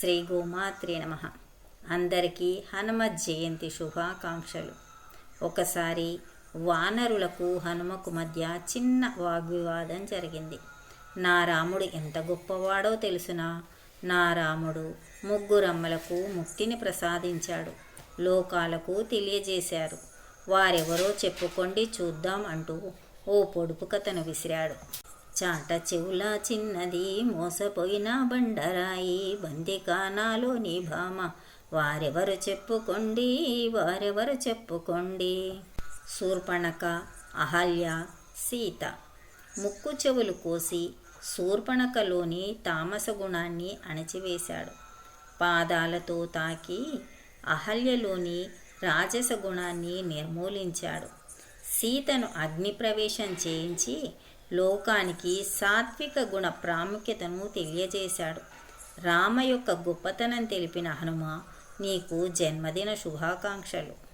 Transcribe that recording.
శ్రీ గోమాత్రే నమ. అందరికీ హనుమ జయంతి శుభాకాంక్షలు. ఒకసారి వానరులకు హనుమకు మధ్య చిన్న వాగ్వివాదం జరిగింది. నా రాముడు ఎంత గొప్పవాడో తెలుసునా? నా రాముడు ముగ్గురమ్మలకు ముక్తిని ప్రసాదించాడు. లోకాలకు తెలియజేశారు. వారెవరో చెప్పుకోండి చూద్దాం అంటూ ఓ పొడుపు కథను విసిరాడు. చాట చెవుల చిన్నది మోసపోయిన బండరాయి బందికానాలోని భామ వారెవరు చెప్పుకోండి వారెవరు చెప్పుకోండి. శూర్పణక అహల్య సీత. ముక్కు చెవులు కోసి శూర్పణకలోని తామస గుణాన్ని అణచివేశాడు. పాదాలతో తాకి అహల్యలోని రాజస గుణాన్ని నిర్మూలించాడు. సీతను అగ్నిప్రవేశం చేయించి లోకానికి సాత్విక గుణ ప్రాముఖ్యతను తెలియజేశాడు. రామ యొక్క గొప్పతనం తెలిపిన హనుమ నీకు జన్మదిన శుభాకాంక్షలు.